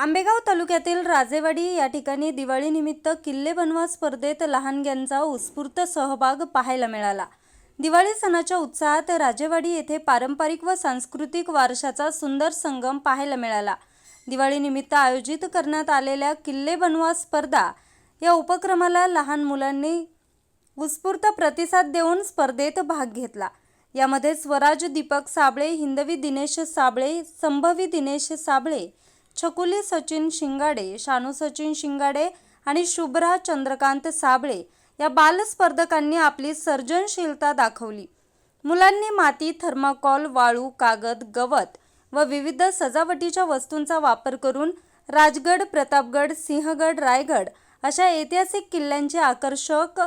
आंबेगाव तालुक्यातील राजेवाडी या ठिकाणी दिवाळीनिमित्त किल्ले बनवा स्पर्धेत लहानग्यांचा उत्स्फूर्त सहभाग पाहायला मिळाला. दिवाळी सणाच्या उत्साहात राजेवाडी येथे पारंपरिक व सांस्कृतिक वारशाचा सुंदर संगम पाहायला मिळाला. दिवाळीनिमित्त आयोजित करण्यात आलेल्या किल्ले बनवा स्पर्धा या उपक्रमाला लहान मुलांनी उत्स्फूर्त प्रतिसाद देऊन स्पर्धेत भाग घेतला. यामध्ये स्वराज दीपक साबळे हिंदवी दिनेश साबळे संभवी दिनेश साबळे छकुली सचिन शिंगाडे शानू सचिन शिंगाडे आणि शुभ्रा चंद्रकांत साबळे या बालस्पर्धकांनी आपली सर्जनशीलता दाखवली. मुलांनी माती थर्माकॉल वाळू कागद गवत व विविध सजावटीच्या वस्तूंचा वापर करून राजगड प्रतापगड सिंहगड रायगड अशा ऐतिहासिक किल्ल्यांची आकर्षक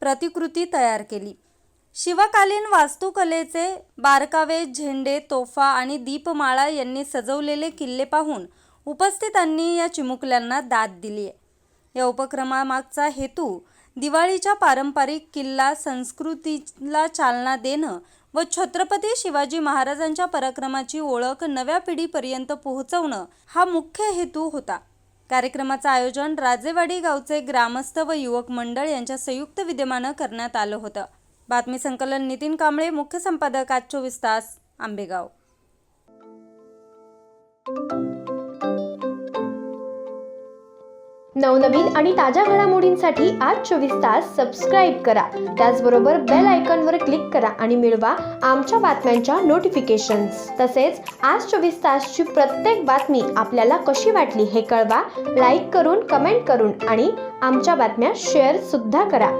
प्रतिकृती तयार केली. शिवकालीन वास्तुकलेचे बारकावे झेंडे तोफा आणि दीपमाळा यांनी सजवलेले किल्ले पाहून उपस्थितांनी या चिमुकल्यांना दाद दिली आहे. या उपक्रमामागचा हेतू दिवाळीच्या पारंपरिक किल्ला संस्कृतीला चालना देणं व छत्रपती शिवाजी महाराजांच्या पराक्रमाची ओळख नव्या पिढीपर्यंत पोहोचवणं हा मुख्य हेतू होता. कार्यक्रमाचं आयोजन राजेवाडी गावचे ग्रामस्थ व युवक मंडळ यांच्या संयुक्त विद्यमानं करण्यात आलं होतं. बातमी संकलन नितीन कांबळे मुख्य संपादक आज चोवीस तास आंबेगाव. नवनवीन आणि ताज्या घडामोडींसाठी आज चोवीस तास सबस्क्राईब करा. त्याचबरोबर बेल आयकॉनवर क्लिक करा आणि मिळवा आमच्या बातम्यांच्या नोटिफिकेशन्स तसेच आज चोवीस तासची प्रत्येक बातमी आपल्याला कशी वाटली हे कळवा लाईक करून कमेंट करून आणि आमच्या बातम्या शेअर सुद्धा करा.